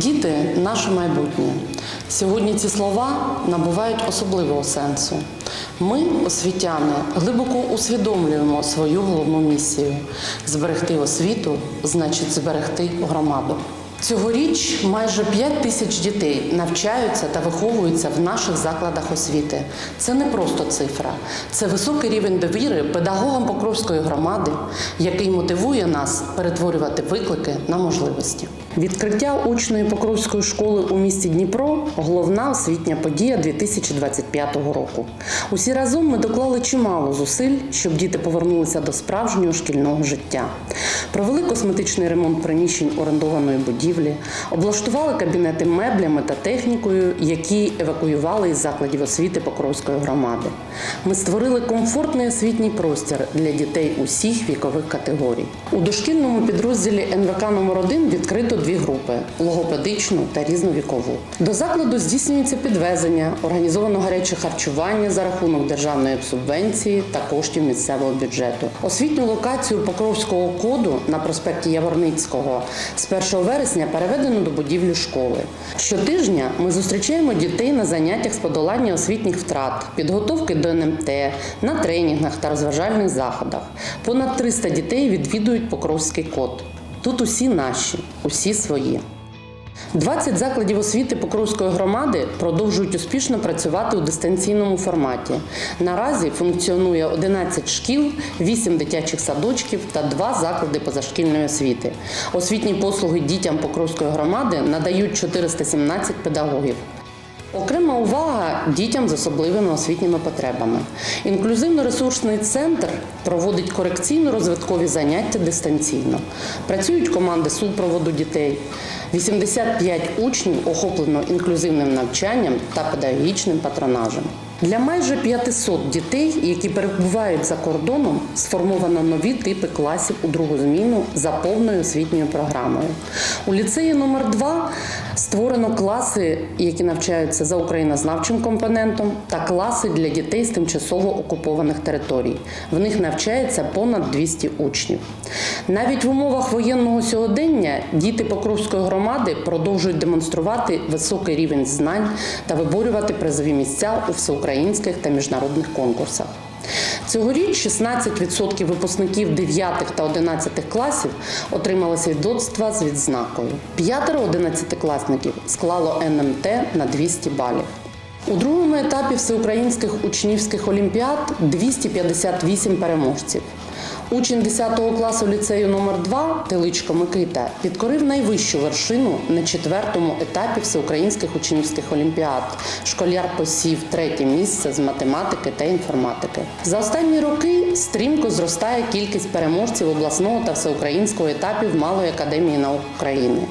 Діти наше майбутнє. Сьогодні ці слова набувають особливого сенсу. Ми, освітяни, глибоко усвідомлюємо свою головну місію зберегти освіту значить зберегти громаду. Цьогоріч майже 5 тисяч дітей навчаються та виховуються в наших закладах освіти. Це не просто цифра, це високий рівень довіри педагогам Покровської громади, який мотивує нас перетворювати виклики на можливості. Відкриття учної Покровської школи у місті Дніпро головна освітня подія 2025 року. Усі разом ми доклали чимало зусиль, щоб діти повернулися до справжнього шкільного життя. Провели косметичний ремонт приміщень орендованої будівлі, облаштували кабінети меблями та технікою, які евакуювали із закладів освіти Покровської громади. Ми створили комфортний освітній простір для дітей усіх вікових категорій. У дошкільному підрозділі НВК номер 1 відкрито дві групи логопедичну та різновікову. До закладу здійснюється підвезення, організовано гаряче харчування за рахунок державної субвенції та коштів місцевого бюджету. Освітню локацію Покровського коду на проспекті Яворницького з 1 вересня переведено до будівлі школи. Щотижня ми зустрічаємо дітей на заняттях з подолання освітніх втрат, підготовки до НМТ, на тренінгах та розважальних заходах. Понад 300 дітей відвідують Покровський код. Тут усі наші, усі свої. 20 закладів освіти Покровської громади продовжують успішно працювати у дистанційному форматі. Наразі функціонує 11 шкіл, 8 дитячих садочків та 2 заклади позашкільної освіти. Освітні послуги дітям Покровської громади надають 417 педагогів. Окрема увага дітям з особливими освітніми потребами. Інклюзивно-ресурсний центр проводить корекційно-розвиткові заняття дистанційно. Працюють команди супроводу дітей. 85 учнів охоплено інклюзивним навчанням та педагогічним патронажем. Для майже 500 дітей, які перебувають за кордоном, сформовано нові типи класів у другу зміну за повною освітньою програмою. У ліцеї номер 2 створено класи, які навчаються за українознавчим компонентом, та класи для дітей з тимчасово окупованих територій. В них навчається понад 200 учнів. Навіть в умовах воєнного сьогодення діти Покровської громади продовжують демонструвати високий рівень знань та виборювати призові місця у всеукраїнських та міжнародних конкурсах. Цьогоріч 16% випускників 9 та 11 класів отримали свідоцтва з відзнакою. П'ятеро 11-класників склало НМТ на 200 балів. У другому етапі всеукраїнських учнівських олімпіад 258 переможців. Учень 10 класу ліцею номер 2 Теличко Микита підкорив найвищу вершину на четвертому етапі всеукраїнських учнівських олімпіад. Школяр посів третє місце з математики та інформатики. За останні роки стрімко зростає кількість переможців обласного та всеукраїнського етапів Малої академії наук України.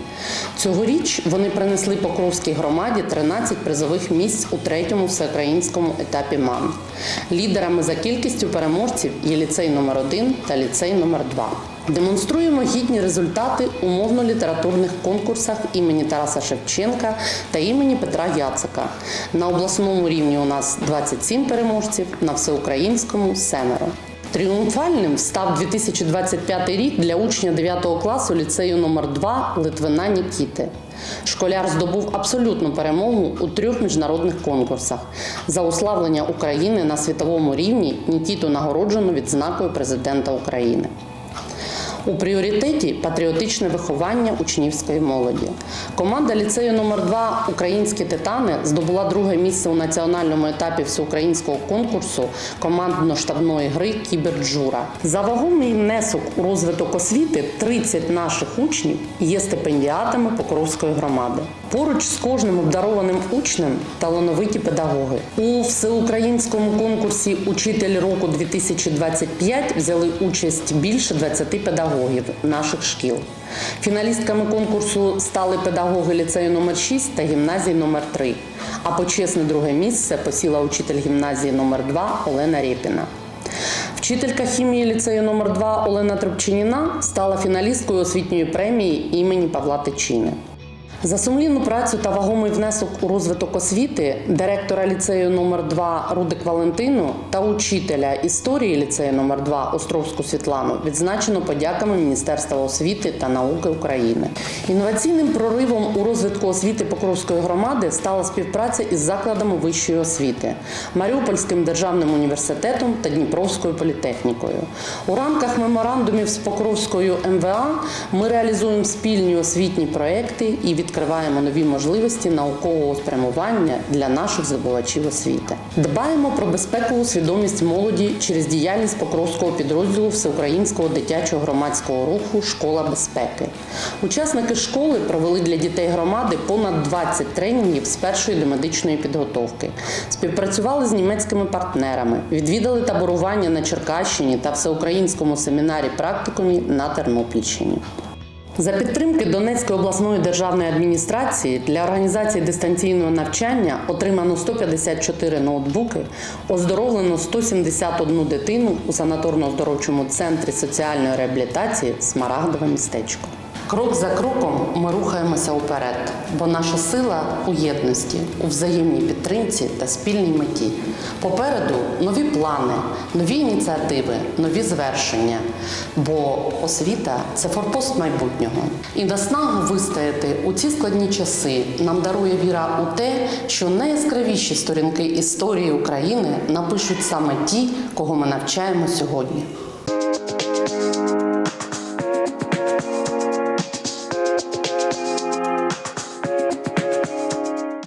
Цьогоріч вони принесли Покровській громаді 13 призових місць у третьому всеукраїнському етапі МАН. Лідерами за кількістю переможців є ліцей номер 1 та ліцей номер 2 Демонструємо гідні результати умовно-літературних конкурсах імені Тараса Шевченка та імені Петра Яцика. На обласному рівні у нас 27 переможців, на всеукраїнському семеро. Тріумфальним став 2025 рік для учня 9 класу ліцею номер 2 Литвина Нікіти. Школяр здобув абсолютну перемогу у трьох міжнародних конкурсах. За уславлення України на світовому рівні Нікіту нагороджено відзнакою президента України. У пріоритеті патріотичне виховання учнівської молоді. Команда ліцею номер 2 Українські титани здобула друге місце у національному етапі всеукраїнського конкурсу командно-штабної гри Кіберджура. За вагомий внесок у розвиток освіти 30 наших учнів є стипендіатами Покровської громади. Поруч з кожним обдарованим учнем талановиті педагоги. У всеукраїнському конкурсі Учитель року 2025 взяли участь більше 20 педагогів наших шкіл. Фіналістками конкурсу стали педагоги ліцею номер 6 та гімназії номер 3 А почесне друге місце посіла учитель гімназії номер 2 Олена Рєпіна. Вчителька хімії ліцею номер 2 Олена Трубчиніна стала фіналісткою освітньої премії імені Павла Тичини. За сумлінну працю та вагомий внесок у розвиток освіти директора ліцею номер 2 Рудик Валентину та учителя історії ліцею номер 2 Островську Світлану відзначено подяками Міністерства освіти та науки України. Інноваційним проривом у розвитку освіти Покровської громади стала співпраця із закладами вищої освіти Маріупольським державним університетом та Дніпровською політехнікою. У рамках меморандумів з Покровською МВА ми реалізуємо спільні освітні проекти і відкриваємо нові можливості наукового спрямування для наших здобувачів освіти. Дбаємо про безпекову свідомість молоді через діяльність Покровського підрозділу Всеукраїнського дитячого громадського руху Школа безпеки. Учасники школи провели для дітей громади понад 20 тренінгів з першої домедичної підготовки. Співпрацювали з німецькими партнерами, відвідали таборування на Черкащині та всеукраїнському семінарі практикумі на Тернопільщині. За підтримки Донецької обласної державної адміністрації для організації дистанційного навчання отримано 154 ноутбуки, оздоровлено 171 дитину у санаторно-оздоровчому центрі соціальної реабілітації Смарагдове містечко. Крок за кроком ми рухаємося уперед, бо наша сила у єдності, у взаємній підтримці та спільній меті. Попереду нові плани, нові ініціативи, нові звершення. Бо освіта це форпост майбутнього. І наснагу вистояти у ці складні часи нам дарує віра у те, що найяскравіші сторінки історії України напишуть саме ті, кого ми навчаємо сьогодні.